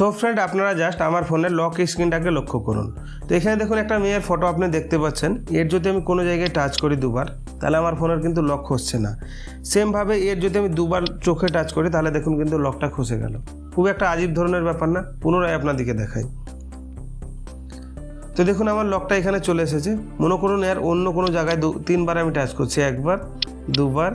So friend আপনারা just আমার ফোনের লক স্ক্রিনটাকে লক্ষ্য করুন। তো এখানে দেখুন একটা মেয়ের ফটো আপনি দেখতে পাচ্ছেন। এর যদি আমি কোনো জায়গায় টাচ করি দুবার, তাহলে আমার ফোনের কিন্তু লক খসছে না। সেমভাবে এর যদি আমি দুবার চোখে টাচ করি, তাহলে দেখুন কিন্তু লকটা খসে গেল। খুব একটা আজীব ধরনের ব্যাপার না, পুনরায় আপনাদেরকে দেখাই। তো দেখুন আমার লকটা এখানে চলে এসেছে। মনে করুন এর অন্য কোনো জায়গায় দু, তিনবার আমি টাচ করছি, একবার, দুবার,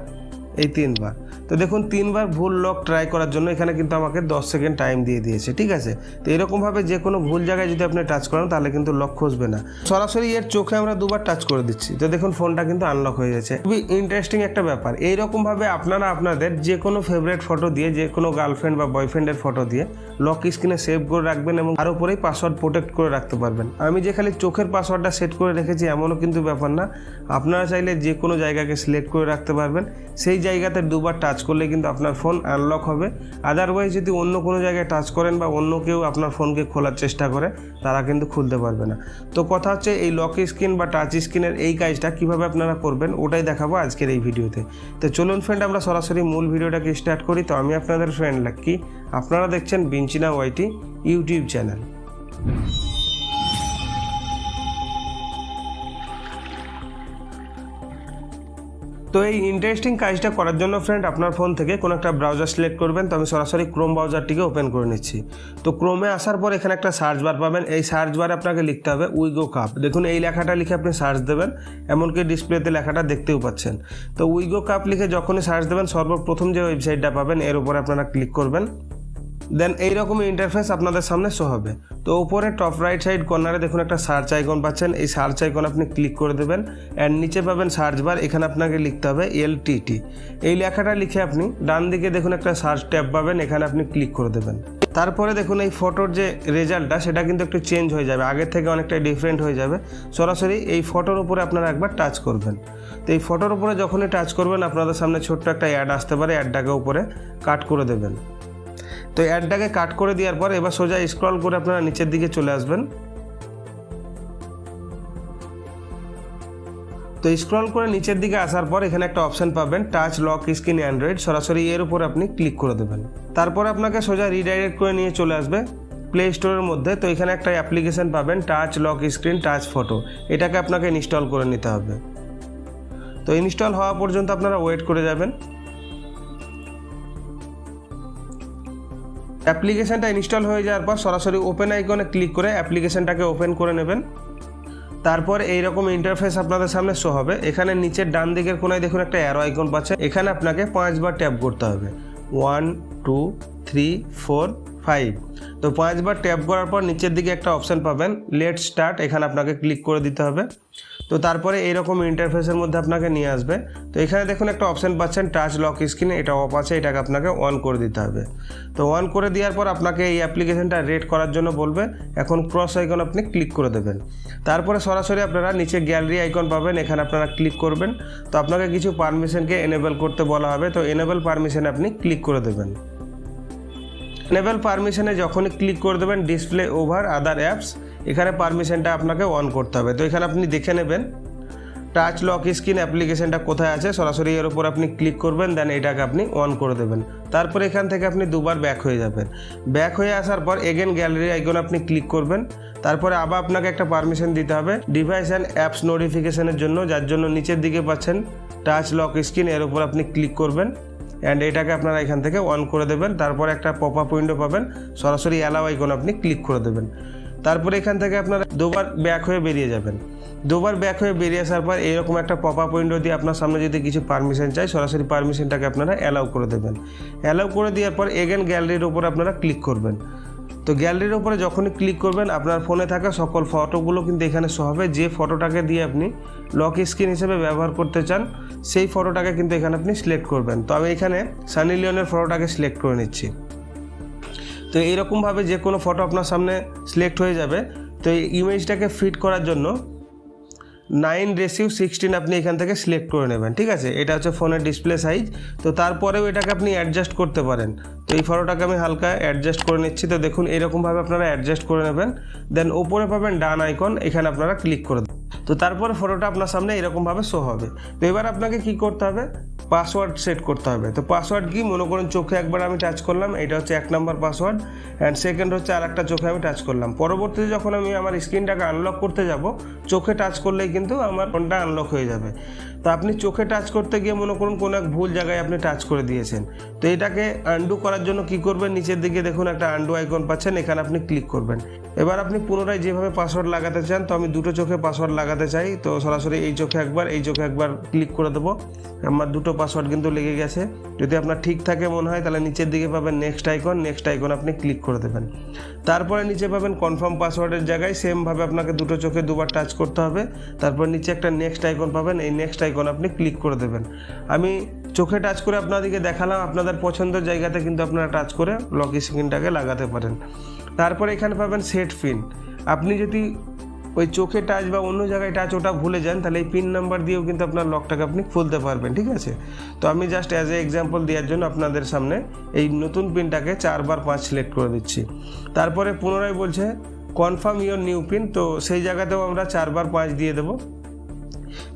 এই তিনবার। তো দেখুন, তিনবার ভুল লক ট্রাই করার জন্য এখানে কিন্তু আমাকে দশ সেকেন্ড টাইম দিয়ে দিয়েছে, ঠিক আছে? তো এরকমভাবে যে কোনো ভুল জায়গায় যদি আপনি টাচ করেন, তাহলে কিন্তু লক খসবে না। সরাসরি এর চোখে আমরা দুবার টাচ করে দিচ্ছি। তো দেখুন ফোনটা কিন্তু আনলক হয়ে যাচ্ছে খুবই ইন্টারেস্টিং একটা ব্যাপার। এইরকমভাবে আপনারা আপনাদের যে কোনো ফেভারিট ফটো দিয়ে যে কোনো গার্লফ্রেন্ড বা বয়ফ্রেন্ডের ফটো দিয়ে লক স্ক্রিনে সেভ করে রাখবেন এবং তার উপরেই পাসওয়ার্ড প্রোটেক্ট করে রাখতে পারবেন। আমি যে খালি চোখের পাসওয়ার্ডটা সেট করে রেখেছি, এমনও কিন্তু ব্যাপার না। আপনারা চাইলে যে কোনো জায়গাকে সিলেক্ট করে রাখতে পারবেন। সেই জায়গাতে দুবার টাচ করলে কিন্তু আপনার ফোন আনলক হবে। আদারওয়াইজ যদি অন্য কোনো জায়গায় টাচ করেন বা অন্য কেউ আপনার ফোনকে খোলার চেষ্টা করে, তারা কিন্তু খুলতে পারবে না। তো কথা হচ্ছে এই লক স্ক্রিন বা টাচ স্ক্রিনের এই কাজটা কীভাবে আপনারা করবেন, ওটাই দেখাবো আজকের এই ভিডিওতে। তো চলুন ফ্রেন্ড আমরা সরাসরি মূল ভিডিওটাকে স্টার্ট করি। তো আমি আপনাদের ফ্রেন্ড লাক্কি আপনারা দেখছেন বিঞ্চিনা ওয়াইটি ইউটিউব চ্যানেল তো এই ইন্টারেস্টিং কাজটা করার জন্য ফ্রেন্ড আপনার ফোন থেকে কোনো একটা ব্রাউজার সিলেক্ট করবেন, তো আমি সরাসরি ক্রোম ব্রাউজারটিকে ওপেন করে নিচ্ছি। তো ক্রোমে আসার পর এখানে একটা সার্চ বার পাবেন। এই সার্চ বারে আপনাকে লিখতে হবে উইগো কাপ দেখুন, এই লেখাটা লিখে আপনি সার্চ দেবেন, এমনকি ডিসপ্লেতে লেখাটা দেখতেও পাচ্ছেন। তো উইগো কাপ লিখে যখনই সার্চ দেবেন, সর্বপ্রথম যে ওয়েবসাইটটা পাবেন, এর উপরে আপনারা ক্লিক করবেন। দেন এইরকম ইন্টারফেস আপনাদের সামনে শো হবে। তো উপরে টপ রাইট সাইড কর্নারে দেখুন একটা সার্চ আইকন পাচ্ছেন। এই সার্চ আইকন আপনি ক্লিক করে দেবেন। অ্যান্ড নিচে পাবেন সার্চ বার এখানে আপনাকে লিখতে হবে এলটিটি এই লেখাটা লিখে আপনি ডান দিকে দেখুন একটা সার্চ ট্যাব পাবেন, এখানে আপনি ক্লিক করে দেবেন। তারপরে দেখুন এই ফটোর যে রেজাল্টটা সেটা কিন্তু একটু চেঞ্জ হয়ে যাবে। আগের থেকে অনেকটা ডিফারেন্ট হয়ে যাবে। সরাসরি এই ফটোর উপরে আপনারা একবার টাচ করবেন। তো এই ফটোর উপরে যখনই টাচ করবেন, আপনাদের সামনে ছোট্ট একটা অ্যাড আসতে পারে। অ্যাডটাকে উপরে কাট করে দেবেন। তো অ্যাডটাকে কাট করে দেওয়ার পর এবার সোজা স্ক্রল করে আপনারা নিচের দিকে চলে আসবেন। তো স্ক্রল করে নিচের দিকে আসার পর এখানে একটা অপশান পাবেন টাচ লক স্ক্রিন অ্যান্ড্রয়েড সরাসরি এর উপর আপনি ক্লিক করে দেবেন। তারপর আপনাকে সোজা রিডাইরেক্ট করে নিয়ে চলে আসবে প্লে স্টোরের মধ্যে। তো এখানে একটা অ্যাপ্লিকেশন পাবেন touch lock screen touch photo এটাকে আপনাকে ইনস্টল করে নিতে হবে। তো ইনস্টল হওয়া পর্যন্ত আপনারা ওয়েট করে যাবেন। অ্যাপ্লিকেশানটা ইনস্টল হয়ে যাওয়ার পর সরাসরি ওপেন আইকনে ক্লিক করে অ্যাপ্লিকেশানটাকে ওপেন করে নেবেন। তারপর এইরকম ইন্টারফেস আপনাদের সামনে শো হবে। এখানে নিচের ডান দিকের কোনায় দেখুন একটা অ্যারো আইকন পাচ্ছে। এখানে আপনাকে পাঁচবার ট্যাপ করতে হবে। One two three four five তো পাঁচবার ট্যাপ করার পর নিচের দিকে একটা অপশান পাবেন। লেট স্টার্ট এখানে আপনাকে ক্লিক করে দিতে হবে। তো তারপরে এইরকম ইন্টারফেসের মধ্যে আপনাকে নিয়ে আসবে। তো এখানে দেখুন একটা অপশান পাচ্ছেন টাচ লক স্ক্রিনে এটা অফ আছে, এটাকে আপনাকে অন করে দিতে হবে। তো অন করে দেওয়ার পর আপনাকে এই অ্যাপ্লিকেশনটা রেড করার জন্য বলবে। এখন ক্রস আইকন আপনি ক্লিক করে দেবেন। তারপরে সরাসরি আপনারা নিচে গ্যালারি আইকন পাবেন, এখানে আপনারা ক্লিক করবেন। তো আপনাকে কিছু পারমিশনকে এনেবল করতে বলা হবে, তো এনেবল পারমিশনে আপনি ক্লিক করে দেবেন। এনেবল পারমিশনে যখনই ক্লিক করে দেবেন ডিসপ্লে ওভার আদার অ্যাপস এখানে পারমিশনটা আপনাকে অন করতে হবে। তো এখানে আপনি দেখে নেবেন টাচ লক স্ক্রিন অ্যাপ্লিকেশনটা কোথায় আছে, সরাসরি এর উপর আপনি ক্লিক করবেন দেন এটাকে আপনি অন করে দেবেন। তারপর এখান থেকে আপনি দুবার ব্যাক হয়ে যাবেন। ব্যাক হয়ে আসার পর এগেন গ্যালারি আইকন আপনি ক্লিক করবেন। তারপরে আবার আপনাকে একটা পারমিশন দিতে হবে ডিভাইস অ্যান্ড অ্যাপস নোটিফিকেশনের জন্য, যার জন্য নিচের দিকে পাচ্ছেন টাচ লক স্ক্রিন এর উপর আপনি ক্লিক করবেন অ্যান্ড এটাকে আপনারা এখান থেকে অন করে দেবেন। তারপর একটা পপ আপ উইন্ডো পাবেন, সরাসরি অ্যালাউ আইকন আপনি ক্লিক করে দেবেন। তারপরে এখান থেকে আপনারা দুবার ব্যাক হয়ে বেরিয়ে যাবেন। দুবার ব্যাক হয়ে বেরিয়ে আসার পর এরকম একটা পপ আপ উইন্ডো দিয়ে আপনার সামনে যদি কিছু পারমিশন চাই, সরাসরি পারমিশনটাকে আপনারা অ্যালাউ করে দেবেন। অ্যালাউ করে দেওয়ার পর এগেন গ্যালারির উপর আপনারা ক্লিক করবেন। তো গ্যালারির উপরে যখনই ক্লিক করবেন, আপনার ফোনে থাকা সকল ফটোগুলো কিন্তু এখানে শো হবে। যে ফটোটাকে দিয়ে আপনি লক স্ক্রিন হিসেবে ব্যবহার করতে চান, সেই ফটোটাকে কিন্তু এখানে আপনি সিলেক্ট করবেন। তো আমি এখানে সানি লিওনের ফটোটাকে সিলেক্ট করে নিচ্ছি। তো এইরকমভাবে যে কোনো ফটো আপনার সামনে সিলেক্ট হয়ে যাবে। তো এই ইমেজটাকে ফিট করার জন্য নাইন রেসিউ সিক্সটিন আপনি এখান থেকে সিলেক্ট করে নেবেন, ঠিক আছে? এটা হচ্ছে ফোনের ডিসপ্লে সাইজ তো তারপরেও এটাকে আপনি অ্যাডজাস্ট করতে পারেন। তো এই ফটোটাকে আমি হালকা অ্যাডজাস্ট করে নিচ্ছি। তো দেখুন এরকমভাবে আপনারা অ্যাডজাস্ট করে নেবেন। দেন ওপরে পাবেন ডান আইকন এখানে আপনারা ক্লিক করে দেবেন। তো তারপরে ফটোটা আপনার সামনে এরকমভাবে শো হবে। তো এবার আপনাকে কি করতে হবে? পাসওয়ার্ড সেট করতে হবে। তো পাসওয়ার্ড কি? মনে করুন চোখে একবার আমি টাচ করলাম, এটা হচ্ছে এক নম্বর পাসওয়ার্ড অ্যান্ড সেকেন্ড হচ্ছে আর একটা চোখে আমি টাচ করলাম। পরবর্তীতে যখন আমি আমার স্ক্রিনটাকে আনলক করতে যাব, চোখে টাচ করলেই কিন্তু আমার ফোনটা আনলক হয়ে যাবে। তো আপনি চোখে টাচ করতে গিয়ে মনে করুন কোনো এক ভুল জায়গায় আপনি টাচ করে দিয়েছেন। তো এটাকে আন্ডু করার জন্য কি করবেন? নিচের দিকে দেখুন একটা আন্ডু আইকন পাচ্ছেন, এখানে আপনি ক্লিক করবেন। এবার আপনি পুনরায় যেভাবে পাসওয়ার্ড লাগাতে চান, তো আমি দুটো চোখে পাসওয়ার্ড লাগাতে চাই, তো সরাসরি এই চোখে একবার, এই চোখে একবার ক্লিক করে দেবো। আমার দুটো পাসওয়ার্ড কিন্তু লেগে গেছে। যদি আপনার ঠিক থাকে মনে হয়, তাহলে নিচের দিকে পাবেন নেক্সট আইকন নেক্সট আইকন আপনি ক্লিক করে দেবেন। তারপরে নিচে পাবেন কনফার্ম পাসওয়ার্ডের জায়গায় সেমভাবে আপনাকে দুটো চোখে দুবার টাচ করতে হবে। তারপর নিচে একটা নেক্সট আইকন পাবেন, এই নেক্সট আইকন আপনি ক্লিক করে দেবেন। আমি চোখে টাচ করে আপনাদেরকে দেখালাম, আপনাদের পছন্দের জায়গাতে কিন্তু আপনারা টাচ করে, লক স্ক্রিনটাকে লাগাতে পারেন। তারপরে এখানে পাবেন সেট পিন আপনি যদি ওই চোখে টাচ বা অন্য জায়গায় টাচ ওটা ভুলে যান, তাহলে এই পিন নাম্বার দিয়েও কিন্তু আপনার লকটাকে আপনি খুলতে পারবেন, ঠিক আছে? তো আমি জাস্ট অ্যাজ এ এক্সাম্পল দেওয়ার জন্য আপনাদের সামনে এই নতুন পিনটাকে চারবার পাঁচ সিলেক্ট করে দিচ্ছি। তারপরে পুনরায় বলছে কনফার্ম ইওর নিউ পিন তো সেই জায়গাতেও আমরা চারবার পাঁচ দিয়ে দেবো।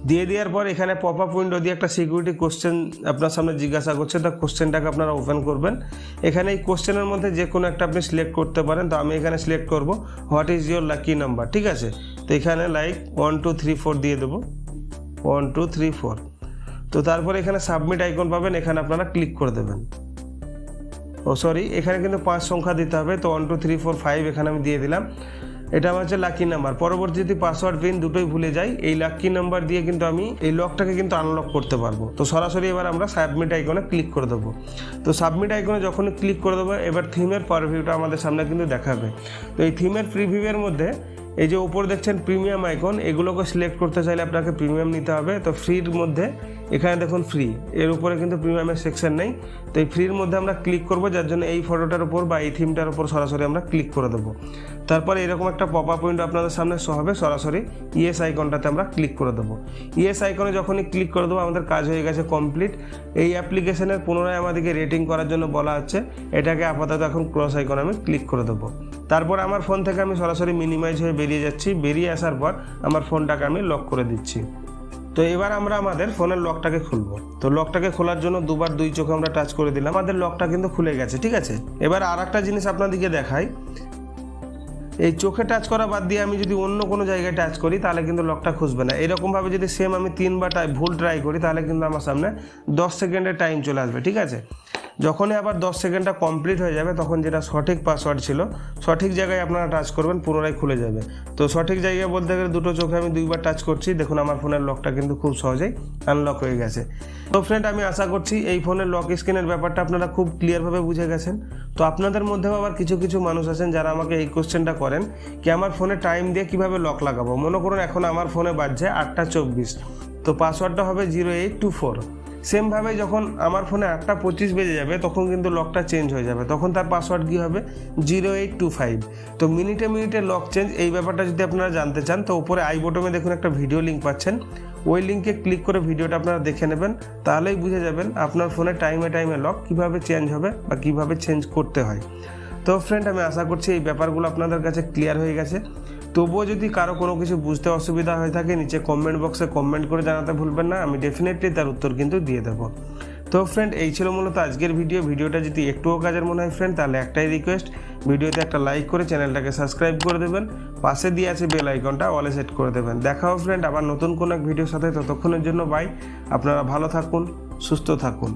দিয়ে দেওয়ার পর এখানে পপ আপ উইন্ডো দিয়ে একটা সিকিউরিটি কোশ্চেন আপনার সামনে জিজ্ঞাসা করছে, তা কোশ্চেনটাকে আপনারা ওপেন করবেন। এখানে এই কোশ্চেনের মধ্যে যে কোনো একটা আপনি সিলেক্ট করতে পারেন। তো আমি এখানে সিলেক্ট করব what is your lucky number ঠিক আছে? তো এখানে like one two three four দিয়ে দেবো। ওয়ান টু থ্রি ফোর তো তারপরে এখানে সাবমিট আইকন পাবেন, এখানে আপনারা ক্লিক করে দেবেন। ও সরি এখানে কিন্তু পাঁচ সংখ্যা দিতে হবে। তো one two three four five এখানে আমি দিয়ে দিলাম। এটা আমার হচ্ছে লাকি নাম্বার পরবর্তী যদি পাসওয়ার্ড পিন দুটোই ভুলে যাই, এই লাকি নাম্বার দিয়ে কিন্তু আমি এই লকটাকে কিন্তু আনলক করতে পারব। তো সরাসরি এবার আমরা সাবমিট আইকনে ক্লিক করে দেবো। তো সাবমিট আইকনে যখনই ক্লিক করে দেবো, এবার থিমের পারভিউটা আমাদের সামনে কিন্তু দেখাবে। তো এই থিমের প্রিভিউয়ের মধ্যে এই যে উপর দেখছেন প্রিমিয়াম আইকন এগুলোকে সিলেক্ট করতে চাইলে আপনাকে প্রিমিয়াম নিতে হবে। তো ফ্রির মধ্যে এখানে দেখুন ফ্রি এর উপরে কিন্তু প্রিমিয়ামের সেকশন নেই। তো এই ফ্রির মধ্যে আমরা ক্লিক করব, যার জন্য এই ফটোটার উপর বা এই থিমটার উপর সরাসরি আমরা ক্লিক করে দেবো। তারপরে এরকম একটা পপ আপ উইন্ডো আপনাদের সামনে শো হবে, সরাসরি ইএস আইকনটাতে আমরা ক্লিক করে দেবো। ইএস আইকনে যখনই ক্লিক করে দেবো, আমাদের কাজ হয়ে গেছে কমপ্লিট এই অ্যাপ্লিকেশনের পুনরায় আমাদেরকে রেটিং করার জন্য বলা হচ্ছে। এটাকে আপাতত এখন ক্রস আইকন আমি ক্লিক করে দেবো। তারপর আমার ফোন থেকে আমি সরাসরি মিনিমাইজ হয়ে বেরিয়ে যাচ্ছি। বেরিয়ে আসার পর আমার ফোনটাকে আমি লক করে দিচ্ছি। তো এবার আমরা আমাদের ফোনের লকটাকে খুলবো। তো লকটাকে খোলার জন্য দুবার দুই চোখে আমরা টাচ করে দিলাম। আমাদের লকটা কিন্তু খুলে গেছে, ঠিক আছে? এবার আর একটা জিনিস আপনাদেরকে দেখাই। এই চোখে টাচ করা বাদ দিয়ে আমি যদি অন্য কোনো জায়গায় টাচ করি, তাহলে কিন্তু লকটা খুঁজবে না। এরকমভাবে যদি সেম আমি তিনবার ভুল ট্রাই করি, তাহলে কিন্তু আমার সামনে দশ সেকেন্ডের টাইম চলে আসবে, ঠিক আছে? যখনই আবার দশ সেকেন্ডটা কমপ্লিট হয়ে যাবে, তখন যেটা সঠিক পাসওয়ার্ড ছিল, সঠিক জায়গায় আপনারা টাচ করবেন, পুনরায় খুলে যাবে। তো সঠিক জায়গায় বলতে গেলে দুটো চোখে আমি দুইবার টাচ করছি। দেখুন, আমার ফোনের লকটা কিন্তু খুব সহজেই আনলক হয়ে গেছে। তো ফ্রেন্ড আমি আশা করছি এই ফোনের লক স্ক্রিনের ব্যাপারটা আপনারা খুব ক্লিয়ারভাবে বুঝে গেছেন। তো আপনাদের মধ্যেও আবার কিছু কিছু মানুষ আছেন যারা আমাকে এই কোশ্চেনটা করেন কি আমার ফোনে টাইম দিয়ে কীভাবে লক লাগাবো? মনে করুন, এখন আমার ফোনে বাজছে আটটা চব্বিশ। তো পাসওয়ার্ডটা হবে জিরো এইট টু ফোর সেমভাবে যখন আমার ফোনে আটটা পঁচিশ বেজে যাবে, তখন কিন্তু লকটা চেঞ্জ হয়ে যাবে। তখন তার পাসওয়ার্ড কী হবে? Zero eight two five. তো মিনিটে মিনিটে লক চেঞ্জ, এই ব্যাপারটা যদি আপনারা জানতে চান, তো উপরে আই বটমে দেখুন একটা ভিডিও লিঙ্ক পাচ্ছেন। ওই লিঙ্কে ক্লিক করে ভিডিওটা আপনারা দেখে নেবেন, তাহলেই বুঝে যাবেন আপনার ফোনে টাইমে টাইমে লক কীভাবে চেঞ্জ হবে বা কীভাবে চেঞ্জ করতে হয়। তো ফ্রেন্ড আমি আশা করছি এই ব্যাপারগুলো আপনাদের কাছে ক্লিয়ার হয়ে গেছে। তবুও যদি কারও কোনো কিছু বুঝতে অসুবিধা হয়ে থাকে, নিচে কমেন্ট বক্সে কমেন্ট করে জানাতে ভুলবেন না, আমি ডেফিনেটলি তার উত্তর কিন্তু দিয়ে দেবো। তো ফ্রেন্ড এই ছিল মূলত আজকের ভিডিও ভিডিওটা যদি একটুও কাজের মনে হয় ফ্রেন্ড তাহলে একটাই রিকোয়েস্ট ভিডিওতে একটা লাইক করে চ্যানেলটাকে সাবস্ক্রাইব করে দেবেন। পাশে দিয়ে আছে বেল আইকনটা অলে সেট করে দেবেন। দেখাও ফ্রেন্ড আবার নতুন কোনো এক ভিডিওর সাথে। ততক্ষণের জন্য বাই আপনারা ভালো থাকুন, সুস্থ থাকুন।